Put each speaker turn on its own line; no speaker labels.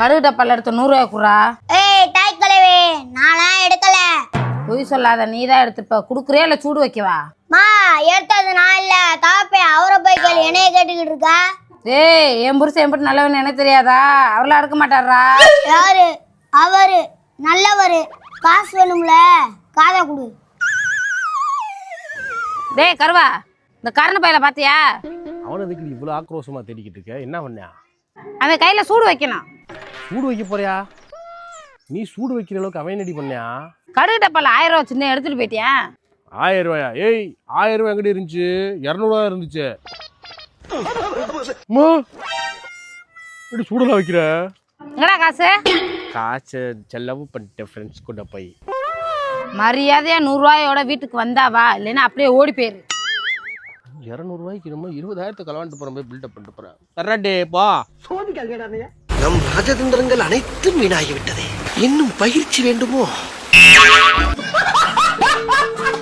கடுகு டப்பால எடுத்த நூறுரூவா குறா
ஏய் தாய் கலவே நான்லாம் எடுக்கல.
பொய் சொல்லாத நீ தான் எடுத்துப்ப. குடுக்குறியா இல்லை சூடு வைக்கவா?
மா எடுத்தது நான் இல்ல. தாப்பே அவரை போய் கேளு என்னைய கேட்டுக்கிட்டு இருக்கா?
ஏய் என் புருஷன் எப்படி நல்லவன் எனக்கு தெரியாதா? அவரெல்லாம் இருக்க மாட்டாரா?
யாரு? அவரு. நல்லவரு. காசு வேணும்ல. காதை கொடு.
டேய் கருவா இந்த கரண பையில பாத்தியா?
அவனை எதுக்கு நீ இவ்வளோ ஆக்ரோஷமாக தேடிக்கிட்டு இருக்க? என்ன பண்ணா?
அவன் கையில சூடு வைக்கணும்.
சூடு வைக்க போறியா? நீ சூடு வைக்கிற அளவுக்கு அவன் என்னடி பண்ணியா
கடுகு டப்பால ஆயிரம் ரூபா சின்ன எடுத்துட்டு போயிட்டியா?
ஆயிரம் ரூபாயா? ஏய் ஆயிரம் ரூபாய் எங்கிட்ட இருந்துச்சு? இரநூறுவா இருந்துச்சு. அம்மா, இப்படி சூடெல்லாம் வைக்கிற?
எங்கடா காசு?
காசை செலவு பண்ணிட்டேன் ஃப்ரெண்ட்ஸ் கூட போய்.
மரியாதையா நூறுரூவாயோட வீட்டுக்கு வந்தாவா இல்லைன்னா அப்படியே ஓடி போயிரு.
இரநூறுவாய்க்கு நம்ம இருபதாயிரத்தை கலவாண்டு போகிற மாதிரி பில்டப் பண்ணிட்டு போகிறேன் பா.
நம் ராஜதந்திரங்கள் அனைத்தும் வீணாகிவிட்டதே. இன்னும் பயிற்சி வேண்டுமோ?